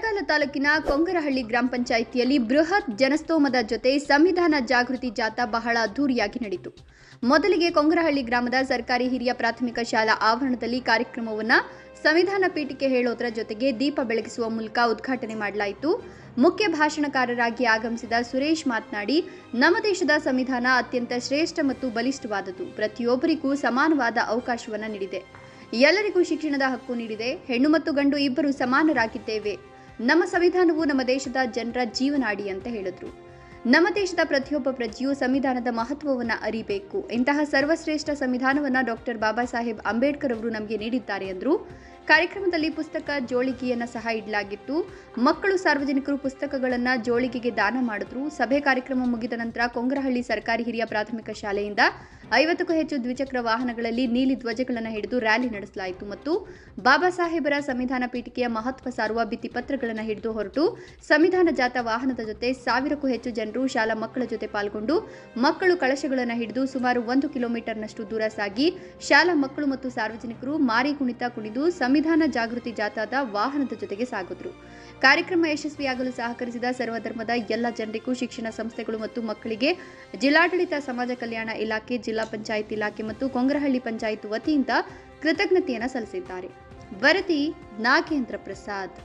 ತಾಲೂಕಿನ ಕೊಂಗರಹಳ್ಳಿ ಗ್ರಾಮ ಪಂಚಾಯಿತಿಯಲ್ಲಿ ಬೃಹತ್ ಜನಸ್ತೋಮದ ಜೊತೆ ಸಂವಿಧಾನ ಜಾಗೃತಿ ಜಾಥಾ ಬಹಳ ಅದ್ದೂರಿಯಾಗಿ ನಡೆಯಿತು. ಮೊದಲಿಗೆ ಕೊಂಗರಹಳ್ಳಿ ಗ್ರಾಮದ ಸರ್ಕಾರಿ ಹಿರಿಯ ಪ್ರಾಥಮಿಕ ಶಾಲಾ ಆವರಣದಲ್ಲಿ ಕಾರ್ಯಕ್ರಮವನ್ನು ಸಂವಿಧಾನ ಪೀಠಿಕೆ ಹೇಳೋದರ ಜೊತೆಗೆ ದೀಪ ಬೆಳಗಿಸುವ ಮೂಲಕ ಉದ್ಘಾಟನೆ ಮಾಡಲಾಯಿತು. ಮುಖ್ಯ ಭಾಷಣಕಾರರಾಗಿ ಆಗಮಿಸಿದ ಸುರೇಶ್ ಮಾತನಾಡಿ, ನಮ್ಮ ದೇಶದ ಸಂವಿಧಾನ ಅತ್ಯಂತ ಶ್ರೇಷ್ಠ ಮತ್ತು ಬಲಿಷ್ಠವಾದದ್ದು. ಪ್ರತಿಯೊಬ್ಬರಿಗೂ ಸಮಾನವಾದ ಅವಕಾಶವನ್ನು ನೀಡಿದೆ. ಎಲ್ಲರಿಗೂ ಶಿಕ್ಷಣದ ಹಕ್ಕು ನೀಡಿದೆ. ಹೆಣ್ಣು ಮತ್ತು ಗಂಡು ಇಬ್ಬರು ಸಮಾನರಾಗಿದ್ದೇವೆ. ನಮ್ಮ ಸಂವಿಧಾನವು ನಮ್ಮ ದೇಶದ ಜನರ ಜೀವನಾಡಿ ಅಂತ ಹೇಳಿದ್ರು. ನಮ್ಮ ದೇಶದ ಪ್ರತಿಯೊಬ್ಬ ಪ್ರಜೆಯು ಸಂವಿಧಾನದ ಮಹತ್ವವನ್ನು ಅರಿಬೇಕು. ಇಂತಹ ಸರ್ವಶ್ರೇಷ್ಠ ಸಂವಿಧಾನವನ್ನು ಡಾಕ್ಟರ್ ಬಾಬಾ ಸಾಹೇಬ್ ಅಂಬೇಡ್ಕರ್ ಅವರು ನಮಗೆ ನೀಡಿದ್ದಾರೆ ಎಂದರು ಕಾರ್ಯಕ್ರಮದಲ್ಲಿ ಪುಸ್ತಕ ಜೋಳಿಗೆಯನ್ನು ಸಹ ಇಡಲಾಗಿತ್ತು. ಮಕ್ಕಳು ಸಾರ್ವಜನಿಕರು ಪುಸ್ತಕಗಳನ್ನು ಜೋಳಿಗೆಗೆ ದಾನ ಮಾಡಿದ್ರು. ಸಭೆ ಕಾರ್ಯಕ್ರಮ ಮುಗಿದ ನಂತರ ಕೊಂಗರಹಳ್ಳಿ ಸರ್ಕಾರಿ ಹಿರಿಯ ಪ್ರಾಥಮಿಕ ಶಾಲೆಯಿಂದ ಐವತ್ತಕ್ಕೂ ಹೆಚ್ಚು ದ್ವಿಚಕ್ರ ವಾಹನಗಳಲ್ಲಿ ನೀಲಿ ಧ್ವಜಗಳನ್ನು ಹಿಡಿದು ರ್ಯಾಲಿ ನಡೆಸಲಾಯಿತು ಮತ್ತು ಬಾಬಾ ಸಾಹೇಬರ ಸಂವಿಧಾನ ಪೀಠಿಕೆಯ ಮಹತ್ವ ಸಾರುವ ಭಿತ್ತಿಪತ್ರಗಳನ್ನು ಹಿಡಿದು ಹೊರಟು ಸಂವಿಧಾನ ಜಾಥಾ ವಾಹನದ ಜೊತೆ ಸಾವಿರಕ್ಕೂ ಹೆಚ್ಚು ಜನರು ಶಾಲಾ ಮಕ್ಕಳ ಜೊತೆ ಪಾಲ್ಗೊಂಡು ಮಕ್ಕಳು ಕಳಶಗಳನ್ನು ಹಿಡಿದು ಸುಮಾರು ಒಂದು ಕಿಲೋಮೀಟರ್ನಷ್ಟು ದೂರ ಸಾಗಿ ಶಾಲಾ ಮಕ್ಕಳು ಮತ್ತು ಸಾರ್ವಜನಿಕರು ಮಾರಿ ಕುಣಿತ ಕುಣಿದು ಸಂವಿಧಾನ ಜಾಗೃತಿ ಜಾಥಾದ ವಾಹನದ ಜೊತೆಗೆ ಸಾಗಿದ್ರು. ಕಾರ್ಯಕ್ರಮ ಯಶಸ್ವಿಯಾಗಲು ಸಹಕರಿಸಿದ ಸರ್ವಧರ್ಮದ ಎಲ್ಲ ಜನರಿಗೂ ಶಿಕ್ಷಣ ಸಂಸ್ಥೆಗಳು ಮತ್ತು ಮಕ್ಕಳಿಗೆ ಜಿಲ್ಲಾಡಳಿತ ಸಮಾಜ ಕಲ್ಯಾಣ ಇಲಾಖೆ ಜಿಲ್ಲಾ ಪಂಚಾಯತ್ ಇಲಾಖೆ ಮತ್ತು ಕೊಂಗ್ರಹಳ್ಳಿ ಪಂಚಾಯತ್ ವತಿಯಿಂದ ಕೃತಜ್ಞತೆಯನ್ನು ಸಲ್ಲಿಸಿದ್ದಾರೆ. ವರದಿ ನಾಗೇಂದ್ರ ಪ್ರಸಾದ್.